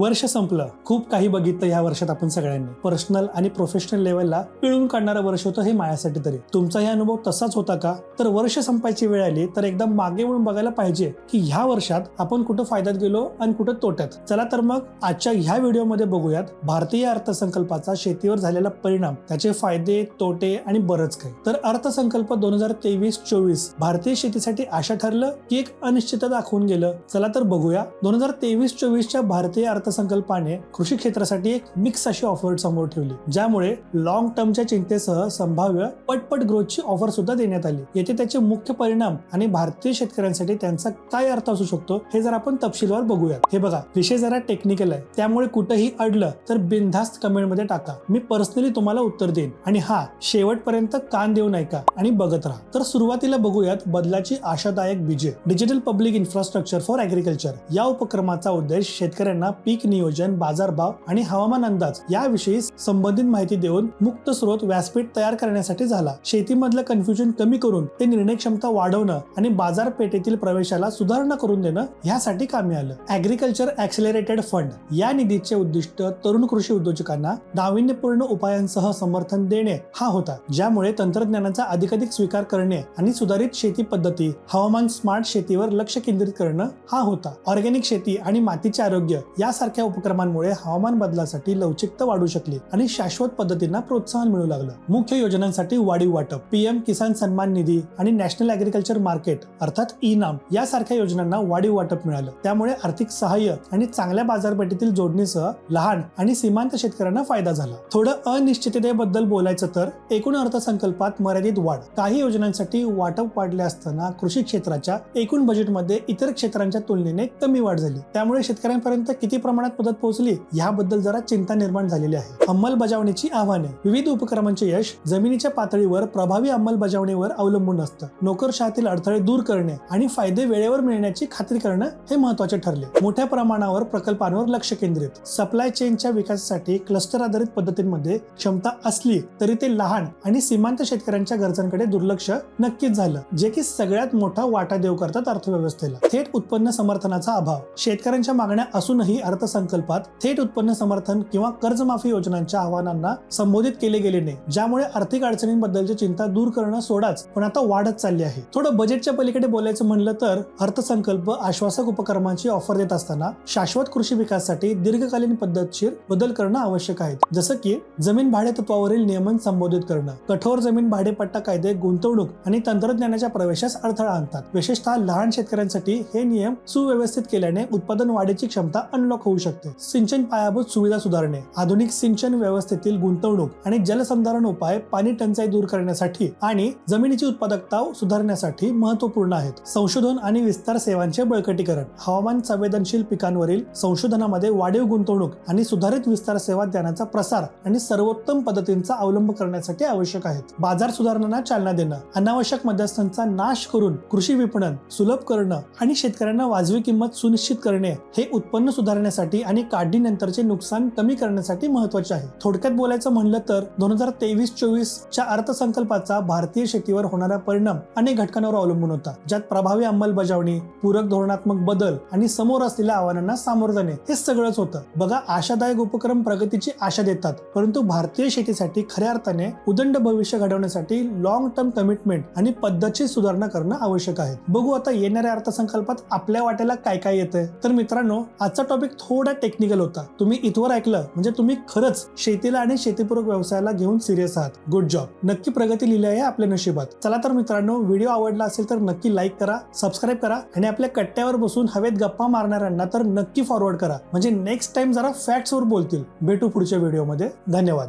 वर्ष संपलं. खूप काही बघितलं ह्या वर्षात आपण सगळ्यांनी. पर्सनल आणि प्रोफेशनल लेवलला पिळून काढणारं वर्ष होतं हे माझ्यासाठी तरी. तुमचा हे अनुभव तसाच होता का? तर वर्ष संपायची वेळ आली तर एकदा मागे वळून बघायला पाहिजे की ह्या वर्षात आपण कुठं फायद्यात गेलो आणि कुठं तोट्यात. चला तर मग आजच्या ह्या व्हिडिओमध्ये बघूयात भारतीय अर्थसंकल्पाचा शेतीवर झालेला परिणाम. त्याचे फायदे तोटे आणि बरंच काही. तर अर्थसंकल्प दोन हजार तेवीस चोवीस भारतीय शेतीसाठी आशा ठरलं की एक अनिश्चितता दाखवून गेलं. चला तर बघूया दोन हजार तेवीस चोवीसच्या भारतीय अर्थसंकल्पाने कृषी क्षेत्रासाठी एक मिक्स अशी ऑफर समोर ठेवली ज्यामुळे लॉंग टर्मच्या चिंतेसह संभाव्य पटपट ग्रोथची ऑफर सुद्धा देण्यात आली. येथे त्याचे मुख्य परिणाम आणि भारतीय शेतकऱ्यांसाठी त्यांचा काय अर्थ असू शकतो हे जर आपण तपशीलवार बघूयात. हे बघा विषय जरा टेक्निकल आहे त्यामुळे कुठेही अडलं तर बिनधास्त कमेंटमध्ये टाका. मी पर्सनली तुम्हाला उत्तर देईन. आणि हा शेवटपर्यंत कान देऊ ऐका आणि बघत राहा. तर सुरुवातीला बघूयात बदलाची आशादायक बीजे digital public infrastructure for agriculture या उपक्रमाचा उद्देश शेतकऱ्यांना पीक नियोजन बाजारभाव आणि हवामान अंदाज याविषयी संबंधित माहिती देऊन मुक्त स्रोत व्यासपीठ तयार करण्यासाठी झाला. शेतीमधलं कन्फ्युजन कमी करून ते निर्णय क्षमता वाढवणं आणि बाजारपेठेतील प्रवेशाला सुधारणा करून देणं ह्यासाठी कामी आलं. ऍग्रिकल्चर ऍक्सिलरेटेड फंड या निधीचे उद्दिष्ट तरुण कृषी उद्योजकांना नाविन्यपूर्ण उपायांसह समर्थन देणे हा होता ज्यामुळे तंत्रज्ञानाचा अधिकाधिक स्वीकार करणे आणि सुधारित शेती पद्धती हवामान स्मार्ट शेतीवर लक्ष केंद्रित करणं हा होता. ऑर्गॅनिक शेती आणि मातीचे आरोग्य या यासारख्या उपक्रमांमुळे हवामान बदलासाठी लवचिकता वाढू शकली आणि शाश्वत पद्धतींना प्रोत्साहन मिळू लागलं. मुख्य योजनांसाठी वाढीव वाटप पीएम किसान सन्मान निधी आणि नॅशनल अॅग्रिकल्चर मार्केट अर्थात ई नाम यासारख्या योजनांना वाढीव वाटप मिळालं. त्यामुळे आर्थिक सहाय्य आणि चांगल्या बाजारपेठेतील जोडणीसह लहान आणि सीमांत शेतकऱ्यांना फायदा झाला. थोडं अनिश्चिततेबद्दल बोलायचं तर एकूण अर्थसंकल्पात मर्यादित वाढ. काही योजनांसाठी वाटप वाढले असताना कृषी क्षेत्राच्या एकूण बजेटमध्ये इतर क्षेत्रांच्या तुलनेने कमी वाढ झाली. त्यामुळे शेतकऱ्यांपर्यंत किती प्रमाणात मदत पोहोचली याबद्दल जरा चिंता निर्माण झालेली आहे. अंमलबजावणीची आव्हाने. विविध उपक्रमांचे यश जमिनीच्या पातळीवर प्रभावी अंमलबजावणीवर अवलंबून असतं. नोकरशाहतील अडथळे दूर करणे आणि फायदे वेळेवर मिळण्याची खात्री करणं हे महत्त्वाचे ठरले. मोठ्या प्रमाणावर प्रकल्पांवर लक्ष केंद्रित. सप्लाय चेनच्या विकासासाठी क्लस्टर आधारित पद्धतींमध्ये क्षमता असली तरी ते लहान आणि सीमांत शेतकऱ्यांच्या गरजांकडे दुर्लक्ष नक्कीच झालं जे की सगळ्यात मोठा वाटा देऊ करतात अर्थव्यवस्थेला. थेट उत्पन्न समर्थनाचा अभाव. शेतकऱ्यांच्या मागण्या असूनही अर्थसंकल्पात थेट उत्पन्न समर्थन किंवा कर्जमाफी योजनांच्या आव्हानांना संबोधित केले गेले नाही. ज्यामुळे आर्थिक अडचणींबद्दलची चिंता दूर करणं सोडाच पण आता वाढत चालली आहे. थोडं बजेटच्या पलीकडे बोलायचं म्हणलं तर अर्थसंकल्प आश्वासक उपक्रमांची ऑफर देत असताना शाश्वत कृषी विकासासाठी दीर्घकालीन पद्धतशीर बदल करणं आवश्यक आहे जसं की जमीन भाडे तत्वावरील नियमन संबोधित करणं कठोर जमीन भाडेपट्टा कायदे गुंतवणूक आणि तंत्रज्ञानाच्या प्रवेशास अडथळा आणतात. विशेषतः लहान शेतकऱ्यांसाठी हे नियम सुव्यवस्थित केल्याने उत्पादन वाढीची क्षमता अनलॉक होऊ शकते. सिंचन पायाभूत सुविधा सुधारणे आधुनिक सिंचन व्यवस्थेतील गुंतवणूक आणि जलसंधारण उपाय पाणी टंचाई दूर करण्यासाठी आणि जमिनीची उत्पादकता सुधारण्यासाठी महत्त्वपूर्ण आहेत. संशोधन आणि विस्तार सेवांचे बळकटीकरण हवामान संवेदनशील पिकांवरील संशोधनामध्ये वाढीव गुंतवणूक आणि सुधारित विस्तार सेवा ज्ञानाचा प्रसार आणि सर्वोत्तम पद्धतींचा अवलंब करण्यासाठी आवश्यक आहेत. बाजार सुधारणांना चालना देणं अनावश्यक मध्यस्थांचा नाश करून कृषी विपणन सुलभ करणं आणि शेतकऱ्यांना वाजवी किंमत सुनिश्चित करणे हे उत्पन्न सुधारण्यासाठी आणि काढणीनंतरचे नुकसान कमी करण्यासाठी महत्त्वाचे आहे. थोडक्यात बोलायचं म्हणलं तर दोन हजार तेवीस चोवीस च्या अर्थसंकल्पाचा भारतीय शेतीवर होणारा परिणाम अनेक घटकांवर अवलंबून होता. ज्यात प्रभावी अंमलबजावणी पूरक धोरणात्मक बदल आणि समोर असलेल्या आव्हानांना सामोरं जाणे हे सगळंच होतं. बघा आशादायक उपक्रम प्रगतीची आशा देतात परंतु भारतीय शेतीसाठी खऱ्या अर्थाने उदंड भविष्य घडवण्यासाठी लॉंग टर्म कमिटमेंट आणि पद्धतशीर सुधारणा करणं आवश्यक आहे. बघू आता येणाऱ्या अर्थसंकल्पात आपल्या वाट्याला काय काय येतंय. तर मित्रांनो आजचा टॉपिक थोडा टेक्निकल होता. तुम्ही इथवर ऐकलं म्हणजे तुम्ही खरंच शेतीला आणि शेतीपूरक व्यवसायाला घेऊन सिरियस आहात. गुड जॉब नक्की प्रगती लिहिली आहे आपल्या नशिबात. चला तर मित्रांनो व्हिडिओ आवडला असेल तर नक्की लाईक करा सबस्क्राईब करा आणि आपल्या कट्ट्यावर बसून हवेत गप्पा मारणाऱ्यांना तर नक्की फॉरवर्ड करा. म्हणजे नेक्स्ट टाइम जरा फॅक्ट्सवर बोलतील. भेटू पुढच्या व्हिडिओमध्ये धन्यवाद.